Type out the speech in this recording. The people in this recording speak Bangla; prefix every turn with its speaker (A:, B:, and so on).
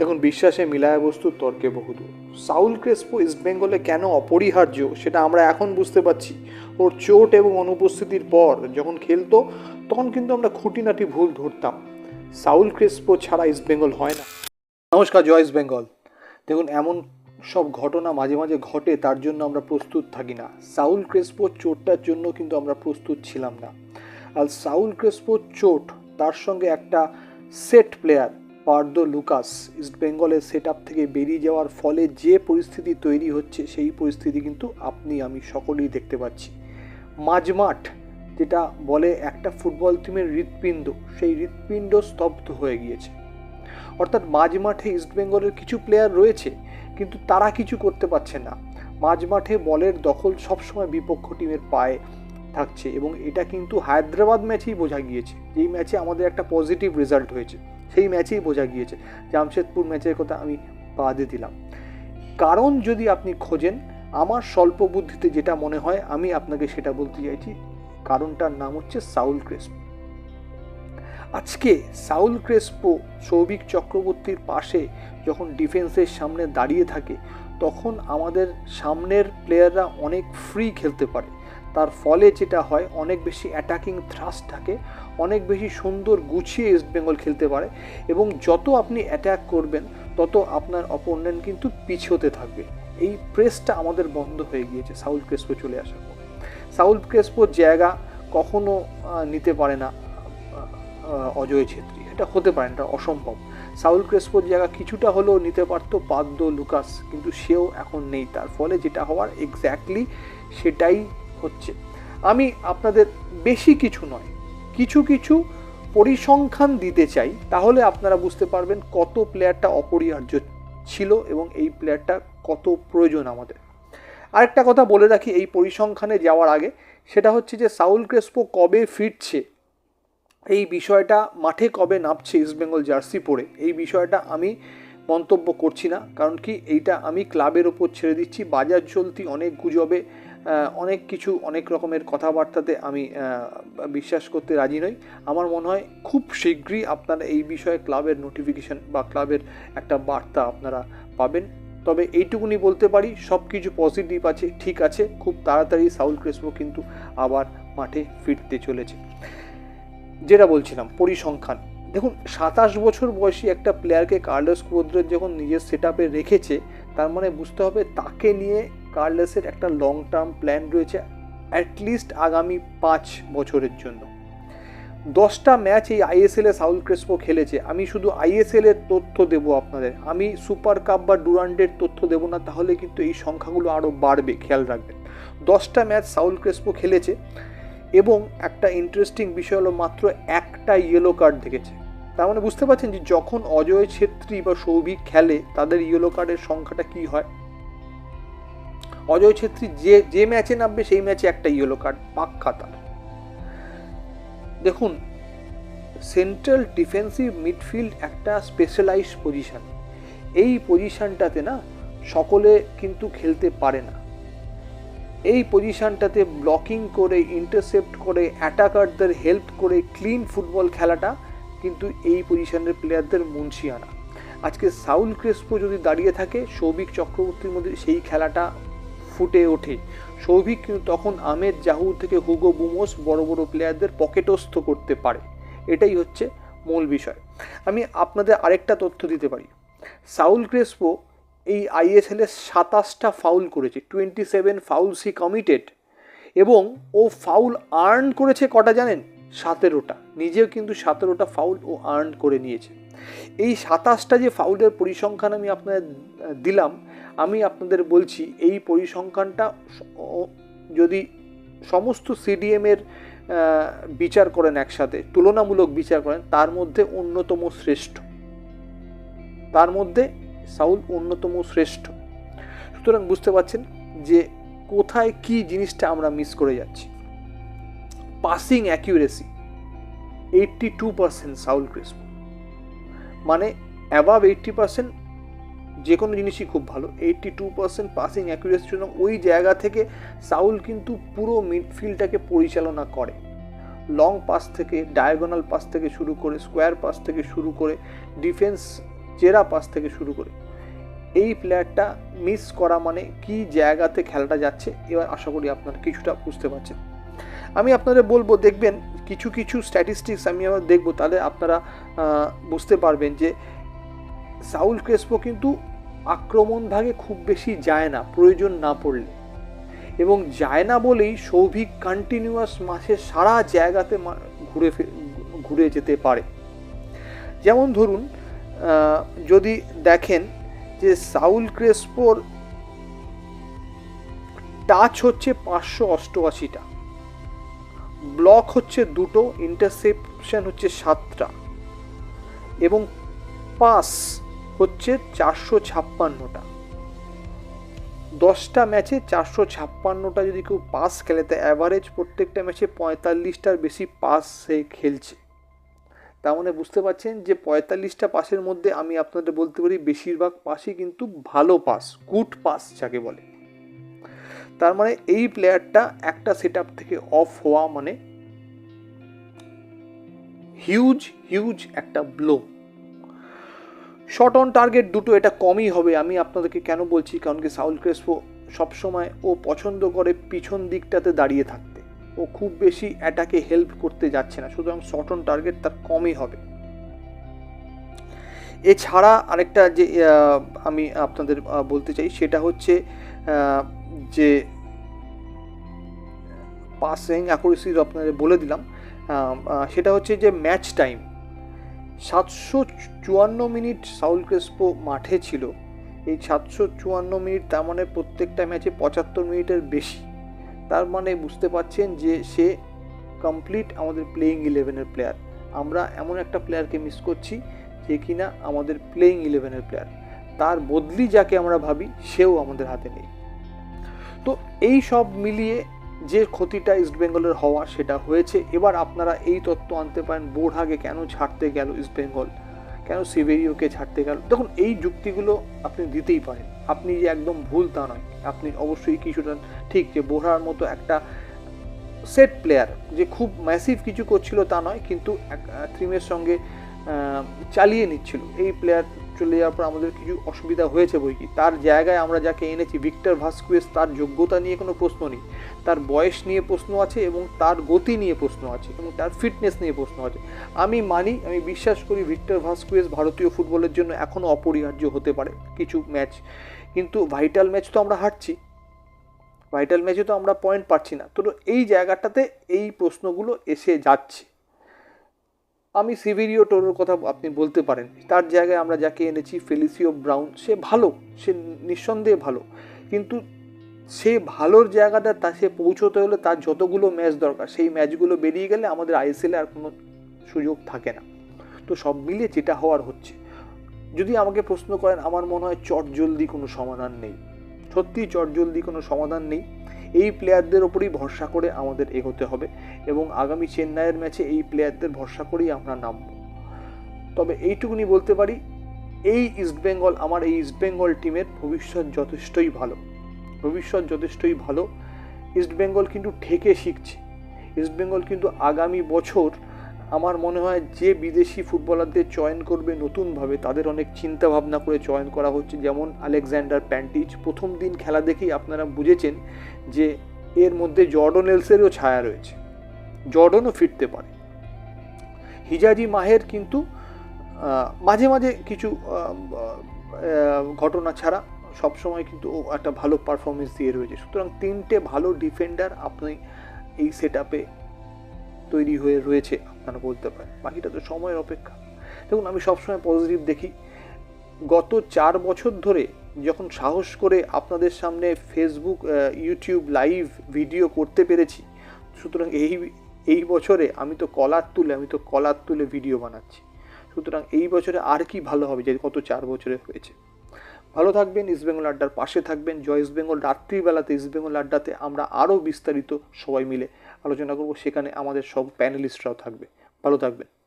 A: দেখুন, বিশ্বাসে মিলায় বস্তু, তর্কে বহুদূর। সাউল ক্রেসপো ইস্টবেঙ্গলে কেন অপরিহার্য সেটা আমরা এখন বুঝতে পারছি। ওর চোট এবং অনুপস্থিতির পর যখন খেলতো, তখন কিন্তু আমরা খুঁটিনাটি ভুল ধরতাম। সাউল ক্রেসপো ছাড়া ইস্টবেঙ্গল হয় না। নমস্কার, জয় ইস্ট বেঙ্গল। দেখুন, এমন সব ঘটনা মাঝে মাঝে ঘটে, তার জন্য আমরা প্রস্তুত থাকি না। সাউল ক্রেসপো চোটটার জন্য কিন্তু আমরা প্রস্তুত ছিলাম না। আর সাউল ক্রেসপো চোট তার সঙ্গে একটা set player Pardo Lucas East বেঙ্গলের সেট আপ থেকে বেরিয়ে যাওয়ার ফলে যে পরিস্থিতি তৈরি হচ্ছে, সেই পরিস্থিতি কিন্তু আপনি, আমি সকলেই দেখতে পাচ্ছি। মাঝমাঠ, যেটা বলে একটা ফুটবল টিমের হৃৎপিণ্ড, সেই হৃৎপিণ্ড স্তব্ধ হয়ে গিয়েছে। অর্থাৎ মাঝ মাঠে ইস্টবেঙ্গলের কিছু প্লেয়ার রয়েছে, কিন্তু তারা কিছু করতে পারছে না। মাঝ মাঠে বলের দখল সবসময় বিপক্ষ টিমের পায়ে থাকছে এবং এটা কিন্তু হায়দ্রাবাদ ম্যাচেই বোঝা গিয়েছে। যেই ম্যাচে আমাদের একটা পজিটিভ রেজাল্ট হয়েছে। সেই ম্যাচেই বোঝা গিয়েছে। জামশেদপুর ম্যাচের কথা আমি বাদে দিলাম। কারণ যদি আপনি খোঁজেন, আমার স্বল্প বুদ্ধিতে যেটা মনে হয়, আমি আপনাকে সেটা বলতে চাইছি, কারণটার নাম হচ্ছে সাউল ক্রেসপো। আজকে সাউল ক্রেসপো সৌভিক চক্রবর্তীর পাশে যখন ডিফেন্সের সামনে দাঁড়িয়ে থাকে, তখন আমাদের সামনের প্লেয়াররা অনেক ফ্রি খেলতে পারে। তার ফলে যেটা হয়, অনেক বেশি অ্যাটাকিং থ্রাস্ট থাকে, অনেক বেশি সুন্দর গুছিয়ে ইস্টবেঙ্গল খেলতে পারে এবং যত আপনি অ্যাট্যাক করবেন, তত আপনার অপোনেন্ট কিন্তু পিছোতে থাকবে। এই প্রেসটা আমাদের বন্ধ হয়ে গিয়েছে, সাউল ক্রেসপো চলে আসার পর। সাউল ক্রেসপোর জায়গা কখনো নিতে পারে না অজয় ছেত্রী। এটা হতে পারে এটা অসম্ভব। সাউল ক্রেসপোর জায়গা কিছুটা হলেও নিতে পারতো পাদ্য লুকাস, কিন্তু সেও এখন নেই। তার ফলে যেটা হওয়ার এক্স্যাক্টলি সেটাই হচ্ছে। আমি আপনাদের বেশি কিছু নয়, কিছু কিছু পরিসংখ্যান দিতে চাই, তাহলে আপনারা বুঝতে পারবেন কত প্লেয়ারটা অপরিহার্য ছিল এবং এই প্লেয়ারটা কত প্রয়োজন আমাদের। আরেকটা কথা বলে রাখি এই পরিসংখ্যানে যাওয়ার আগে, সেটা হচ্ছে যে সাউল ক্রেসপো কবে ফিরছে, এই বিষয়টা মাঠে কবে নামছে ইস্টবেঙ্গল জার্সি পরে, এই বিষয়টা আমি মন্তব্য করছি না, কারণ কি এইটা আমি ক্লাবের ওপর ছেড়ে দিচ্ছি বাজার চলতি অনেক গুজবে অনেক কিছু, অনেক রকমের কথাবার্তাতে আমি বিশ্বাস করতে রাজি নই। আমার মনে হয় খুব শীঘ্রই আপনারা এই বিষয়ে ক্লাবের নোটিফিকেশন বা ক্লাবের একটা বার্তা আপনারা পাবেন। তবে এইটুকুনি বলতে পারি সব কিছু পজিটিভ আছে, ঠিক আছে। খুব তাড়াতাড়ি সাউল ক্রেসপো কিন্তু আবার মাঠে ফিরতে চলেছে। যেটা বলছিলাম, পরিসংখ্যান। দেখুন, সাতাশ বছর বয়সী একটা প্লেয়ারকে কার্লোস কুদ্রের যখন নিজের সেট রেখেছে, তার মানে বুঝতে হবে তাকে নিয়ে কার্লোসের একটা লং টার্ম প্ল্যান রয়েছে অ্যাটলিস্ট আগামী পাঁচ বছরের জন্য। দশটা ম্যাচ এই আইএসএল সাউল ক্রেসপো খেলেছে। আমি শুধু আইএসএল এর তথ্য দেব আপনাদের। আমি সুপার কাপ বা ডুরান্ডের তথ্য দেবো না, তাহলে কিন্তু এই সংখ্যাগুলো আরও বাড়বে, খেয়াল রাখবেন। দশটা ম্যাচ সাউল ক্রেসপো খেলেছে এবং একটা ইন্টারেস্টিং বিষয় হলো মাত্র একটা ইয়েলো কার্ড দেখেছে। তার মানে বুঝতে পারছেন যে যখন অজয় ছেত্রী বা সৌভিক খেলে, তাদের ইয়েলো কার্ডের সংখ্যাটা কি হয়? অজয় ছেত্রী যে যে ম্যাচে নামবে সেই ম্যাচে একটা ইয়েলো কার্ড পাক্কা তার দেখুন সেন্ট্রাল ডিফেন্সিভ মিডফিল্ড একটা স্পেশালাইজ পজিশন এই পজিশনটাতে না, সকলে কিন্তু খেলতে পারে না। এই পজিশনটাতে ব্লকিং করে ইন্টারসেপ্ট করে অ্যাটাকারদের হেল্প করে ক্লিন ফুটবল খেলাটা কিন্তু এই পজিশনের প্লেয়ারদের মুন্সিয়ানা। আজকে সাউল ক্রেসপো যদি দাঁড়িয়ে থাকে, সৌভিক চক্রবর্তীর মধ্যে সেই খেলাটা ফুটে ওঠে। সৌভিক তখন আমের জাহু থেকে হুগো বুমোস বড় বড় প্লেয়ারদের পকেটস্থ করতে পারে। এটাই হচ্ছে মূল বিষয়। আমি আপনাদের আরেকটা তথ্য দিতে পারি। সাউল ক্রেসপো এই আইএসএল সাতাশটা ফাউল করেছে টোয়েন্টি সেভেন ফাউল সি কমিটেড এবং ও ফাউল আর্ন করেছে কটা জানেন? সতেরোটা। নিজেও কিন্তু সতেরোটা ফাউল ও আর্ন করে নিয়েছে। এই সাতাশটা যে ফাউলের পরিসংখ্যান আমি আপনাদের দিলাম আমি আপনাদের বলছি, এই পরিসংখ্যানটা যদি সমস্ত সিডিএমের বিচার করেন একসাথে, তুলনামূলক বিচার করেন, তার মধ্যে অন্যতম শ্রেষ্ঠ। তার মধ্যে সাউল অন্যতম শ্রেষ্ঠ। সুতরাং বুঝতে পারছেন যে কোথায় কি জিনিসটা আমরা মিস করে যাচ্ছি। Passing accuracy, eighty two percent Saul Crespo. মানে অ্যাবাভ এইট্টি পার্সেন্ট যে কোনো জিনিসই খুব ভালো। Eighty two percent passing accuracy জন্য ওই জায়গা থেকে সাউল কিন্তু পুরো মিডফিল্ডটাকে পরিচালনা করে। লং পাস থেকে ডায়াগোনাল পাস থেকে শুরু করে স্কোয়ার পাস থেকে শুরু করে ডিফেন্স চেরা পাস থেকে শুরু করে। এই প্লেয়ারটা মিস করা মানে কি জায়গাতে খেলাটা যাচ্ছে, এবার আশা করি আপনারা কিছুটা বুঝতে পারছেন। আমি আপনাদের বলব, দেখবেন কিছু কিছু স্ট্যাটিস্টিক্স আমি আবার দেখব, তাহলে আপনারা বুঝতে পারবেন যে সাউল ক্রেসপো কিন্তু আক্রমণ ভাগে খুব বেশি যায় না, প্রয়োজন না পড়লে। এবং যায় না বলেই সৌভিক কন্টিনিউয়াস মাসে সারা জায়গাতে ঘুরে ঘুরে যেতে পারে। যেমন ধরুন যদি দেখেন যে সাউল ক্রেসপোর টাচ হচ্ছে পাঁচশো অষ্টআশিটা, ব্লক হচ্ছে দুটো ইন্টারসেপশন হচ্ছে সাতটা এবং পাস হচ্ছে চারশো ছাপ্পান্নটা। দশটা ম্যাচে চারশো ছাপ্পান্নটা যদি কেউ পাস খেলে, তা অ্যাভারেজ প্রত্যেকটা ম্যাচে পঁয়তাল্লিশটার বেশি পাস সে খেলছে। তার মানে বুঝতে পারছেন যে পঁয়তাল্লিশটা পাসের মধ্যে আমি আপনাদের বলতে পারি বেশিরভাগ পাসই কিন্তু ভালো পাস গুড পাস যাকে বলে। তার মানে এই প্লেয়ারটা একটা সেট থেকে অফ হওয়া মানে হিউজ হিউজ একটা ব্লো শর্ট অন টার্গেট দুটো, এটা কমই হবে। আমি আপনাদেরকে কেন বলছি? কারণ কি সাউল ক্রেসপো সবসময় ও পছন্দ করে পিছন দিকটাতে দাঁড়িয়ে থাকতে। ও খুব বেশি অ্যাটাকে হেল্প করতে যাচ্ছে না। সুতরাং শর্ট অন টার্গেট তার কমই হবে। এছাড়া আরেকটা যে আমি আপনাদের বলতে চাই, সেটা হচ্ছে যে পাসিং অ্যাকুরেসি আপনাদের বলে দিলাম সেটা হচ্ছে যে ম্যাচ টাইম সাতশো চুয়ান্ন মিনিট সাউল ক্রেসপো মাঠে ছিল। এই সাতশো চুয়ান্ন মিনিট তার মানে প্রত্যেকটা ম্যাচে পঁচাত্তর মিনিটের বেশি। তার মানে বুঝতে পারছেন যে সে কমপ্লিট আমাদের প্লেয়িং ইলেভেনের প্লেয়ার আমরা এমন একটা প্লেয়ারকে মিস করছি যে কিনা আমাদের প্লেয়িং ইলেভেনের প্লেয়ার তার বদলি যাকে আমরা ভাবি, সেও আমাদের হাতে নেই। তো এই সব মিলিয়ে যে ক্ষতিটা ইস্টবেঙ্গলের হওয়া সেটা হয়েছে। এবার আপনারা এই তত্ত্ব আনতে পারেন বোরহাগে কেন ছাড়তে গেল ইস্টবেঙ্গল কেন সিভেরিওকে ছাড়তে গেল? দেখুন, এই যুক্তিগুলো আপনি দিতেই পারেন। আপনি যে একদম ভুল তা নয়। আপনি অবশ্যই কিছুটা ঠিক যে বোরহার মতো একটা সেট প্লেয়ার যে খুব ম্যাসিভ কিছু করছিল তা নয়, কিন্তু এক থ্রিমের সঙ্গে চালিয়ে নিচ্ছিল। এই প্লেয়ার চলে যাওয়ার পর আমাদের কিছু অসুবিধা হয়েছে বই কি? তার জায়গায় আমরা যাকে এনেছি ভিক্টর ভাস্কুয়েস তার যোগ্যতা নিয়ে কোনো প্রশ্ন নেই। তার বয়স নিয়ে প্রশ্ন আছে এবং তার গতি নিয়ে প্রশ্ন আছে এবং তার ফিটনেস নিয়ে প্রশ্ন আছে। আমি মানি, আমি বিশ্বাস করি ভিক্টর ভাস্কুয়েস ভারতীয় ফুটবলের জন্য এখনও অপরিহার্য হতে পারে কিছু ম্যাচ কিন্তু ভাইটাল ম্যাচ তো আমরা হারছি। ভাইটাল ম্যাচে তো আমরা পয়েন্ট পাচ্ছি না। তো এই জায়গাটাতে এই প্রশ্নগুলো এসে যাচ্ছে। আমি সিভিরিও টোরের কথা আপনি বলতে পারেন। তার জায়গায় আমরা যাকে এনেছি, ফেলিসিও ব্রাউন, সে ভালো, সে নিঃসন্দেহে ভালো। কিন্তু সে ভালোর জায়গাটা তা সে পৌঁছতে হলে তার যতগুলো ম্যাচ দরকার, সেই ম্যাচগুলো বেরিয়ে গেলে আমাদের আইএসএলে আর কোনো সুযোগ থাকে না। তো সব মিলিয়ে যেটা হওয়ার হচ্ছে, যদি আমাকে প্রশ্ন করেন, আমার মনে হয় চট জলদি কোনো সমাধান নেই। সত্যিই চট জলদি কোনো সমাধান নেই। এই প্লেয়ারদের ওপরই ভরসা করে আমাদের এগোতে হবে এবং আগামী চেন্নাইয়ের ম্যাচে এই প্লেয়ারদের ভরসা করেই আমরা নামব। তবে এইটুকুনি বলতে পারি, এই ইস্টবেঙ্গল আমার এই ইস্টবেঙ্গল টিমের ভবিষ্যৎ যথেষ্টই ভালো। ভবিষ্যৎ যথেষ্টই ভালো। ইস্টবেঙ্গল কিন্তু ঠেকে শিখছে। ইস্টবেঙ্গল কিন্তু আগামী বছর আমার মনে হয় যে বিদেশি ফুটবলারদের চয়ন করবে নতুনভাবে, তাদের অনেক চিন্তা ভাবনা করে চয়ন করা হচ্ছে। যেমন আলেকজান্ডার প্যান্টিচ প্রথম দিন খেলা দেখেই আপনারা বুঝেছেন যে এর মধ্যে জর্ডন এলসেরও ছায়া রয়েছে। জর্ডনও ফিরতে পারে। হিজাজি মাহের কিন্তু মাঝে মাঝে কিছু ঘটনা ছাড়া সবসময় কিন্তু ও একটা ভালো পারফরমেন্স দিয়ে রয়েছে। সুতরাং তিনটে ভালো ডিফেন্ডার আপনি এই সেট তৈরি হয়ে রয়েছে, আপনারা বলতে পারেন। বাকিটা তো সময়ের অপেক্ষা। দেখুন, আমি সবসময় পজিটিভ দেখি। গত চার বছর ধরে যখন সাহস করে আপনাদের সামনে ফেসবুক ইউটিউব লাইভ ভিডিও করতে পেরেছি, সুতরাং এই এই বছরে আমি তো কলার তুলে, আমি তো কলার তুলে ভিডিও বানাচ্ছি। সুতরাং এই বছরে আর কি ভালো হবে যে গত চার বছরে হয়েছে? ভালো থাকবেন ইস্টবেঙ্গল আড্ডার পাশে থাকবেন। জয় ইস্টবেঙ্গল রাত্রিবেলাতে ইস্টবেঙ্গল আড্ডাতে আমরা আরও বিস্তারিত সবাই মিলে আলোচনা করব। সেখানে আমাদের সব প্যানেলিস্টরাও থাকবে। ভালো থাকবেন।